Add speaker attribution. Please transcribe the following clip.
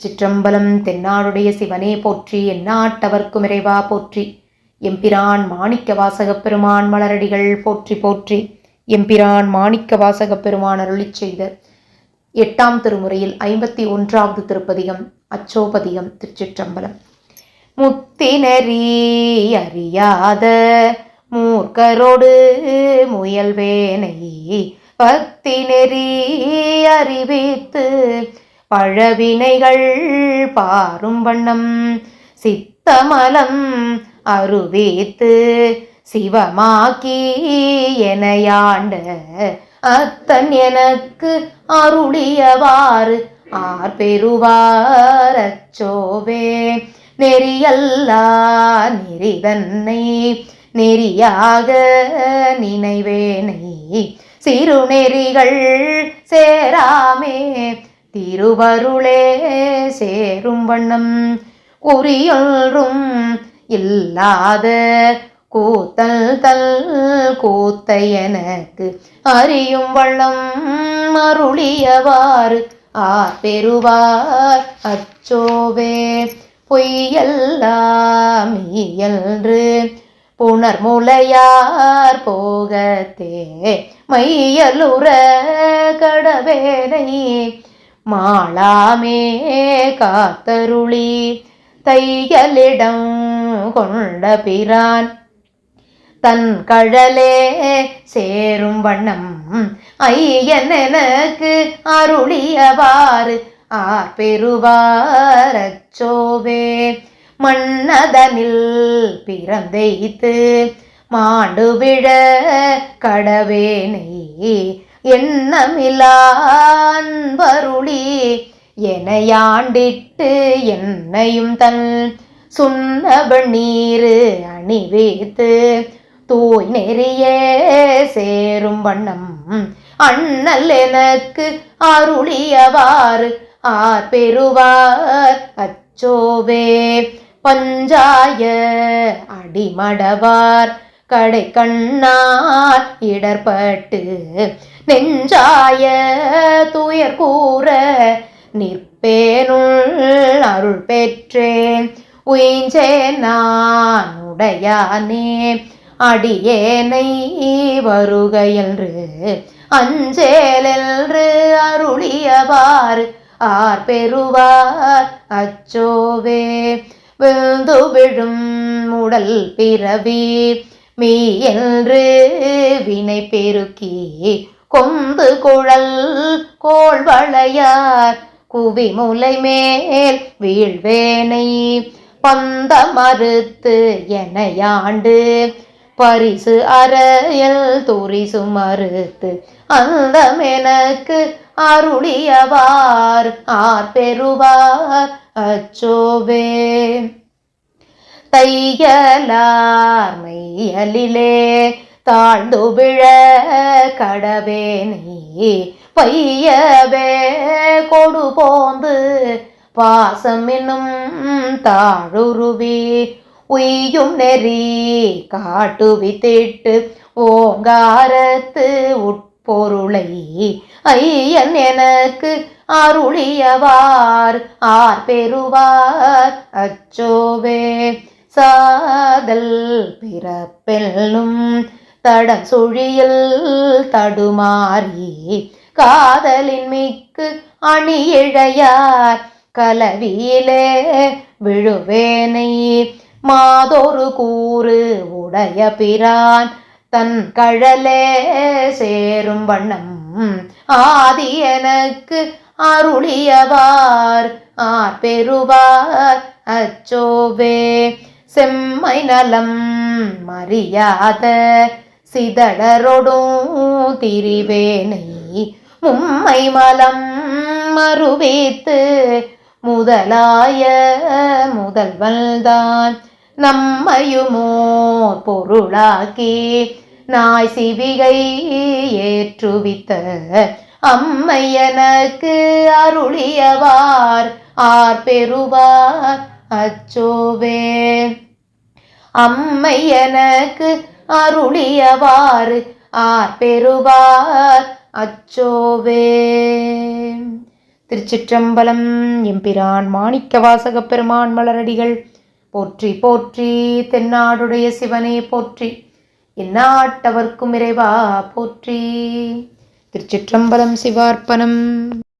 Speaker 1: சிற்றம்பலம் தென்னாடுடைய சிவனே போற்றி எந்நாட்டவர்க்கும் இறைவா போற்றி. எம்பிரான் மாணிக்க வாசகப் பெருமான் மலரடிகள் போற்றி போற்றி. எம்பிரான் மாணிக்க வாசகப் பெருமான் செய்த எட்டாம் திருமுறையில் ஐம்பத்தி ஒன்றாவது திருப்பதிகம் அச்சோபதிகம் திருச்சிற்றம்பலம். முத்தினரி அறியாத மூர்க்கரோடு முயல்வேனை பக்தி நெறி அறிவித்து பழவினைகள் பாரும் வண்ணம் சித்தமலம் அருவேத்து சிவமாக்கி எனையாண்ட அத்தன் எனக்கு அருளியவாறு ஆர் பெறுவார் அச்சோவே. நெறியல்லா நெறிதன்னை நெறியாக நினைவேனை. சிறு நெறிகள் சேராமே. திருவருளே சேரும் வண்ணம். உரியொன்றும் இல்லாத கூத்தல் தல் கூத்த எனக்கு அறியும் வள்ளம் அருளியவாறு ஆ பெறுவார் அச்சோவே. பொய்யெல்லாம் இயன்று புனர்முலையார் போகத்தே. மையலுற கடவேனை மாளாமே காத்தருளி தையலிடம் கொண்ட பிரான். தன் கழலே சேரும் வண்ணம் ஐயன் எனக்கு அருளியவாறு. ஆர் பெறுவார் மன்னதனில் பிறந்தைத்து மாண்டுவிழ கடவேனை எண்ணமிலான் எனையாண்டிட்டு என்னையும் தன் சுண்ணவள் நீரு அணிவேத்து தூய் நெறிய சேரும் வண்ணம் அண்ணல் எனக்கு அருளியவாறு ஆர் பெறுவார் அச்சோவே பஞ்சாய அடிமடவார் கடை கண்ணார் இடர்பட்டு நெஞ்சாய துயர் கூற நிற்பேனுள் அருள் பெற்றேன் உயிஞ்சேன் நான் உடையானே அடியேனை வருகையன்று அஞ்சேலென்று அருளியவாறு ஆர் பெறுவார் அச்சோவே. விழுந்து விழும் உடல் பிறவி மீ என்று வினை பெருக்கி கொந்து குழல் கோள் வளையார் குவி முலை மேல் வீழ்வேனை பந்த மறுத்து எனையாண்டு. பரிசு அறையல் துரிசு மறுத்து அந்த அந்தமெனக்கு அருளியவார். ஆர் பெறுவார் அச்சோவே. தையலார் மையலிலே தாழ்ந்து விழ கடவேனை பையவே கொடு போந்து பாசம் என்னும் தாழுருவி. உய்யும் நெறி காட்டுவித்திட்டு ஓங்காரத்து உட்பொருளை. ஐயன் எனக்கு அருளியவார் ஆர் பெறுவார் அச்சோவே. சாதல் பிறப்பெல்லும் தடம் சுழியில் தடுமாறி காதலின் மிக்கு அணி இழையார் கலவியிலே விழுவேனை மாதொரு கூறு உடைய பிரான் தன் கழலே சேரும் வண்ணம் ஆதி எனக்கு அருளியவார் ஆர் பெறுவார் அச்சோவே செம்மை நலம் மறியாத சிதடரொடும் திரிவேனை மும்மை மலம் மறுவேத்து முதலாய முதல்வல்தான் நம்மையுமோ பொருளாக்கே நாய் சிவிகை ஏற்றுவித்த அம்மையனக்கு அருளியவார். ஆர் பெறுவார் அச்சோவே. அம்மையனக்கு எனக்கு அருளியவாறு ஆர் பெறுவார் அச்சோவே. திருச்சிற்றம்பலம் எம்பிரான் மாணிக்க வாசக பெருமான் மலரடிகள். போற்றி போற்றி தென்னாடுடைய சிவனே போற்றி. என்னாட்டவர்க்கும் இறைவா போற்றி. திருச்சிற்றம்பலம் சிவார்ப்பணம்.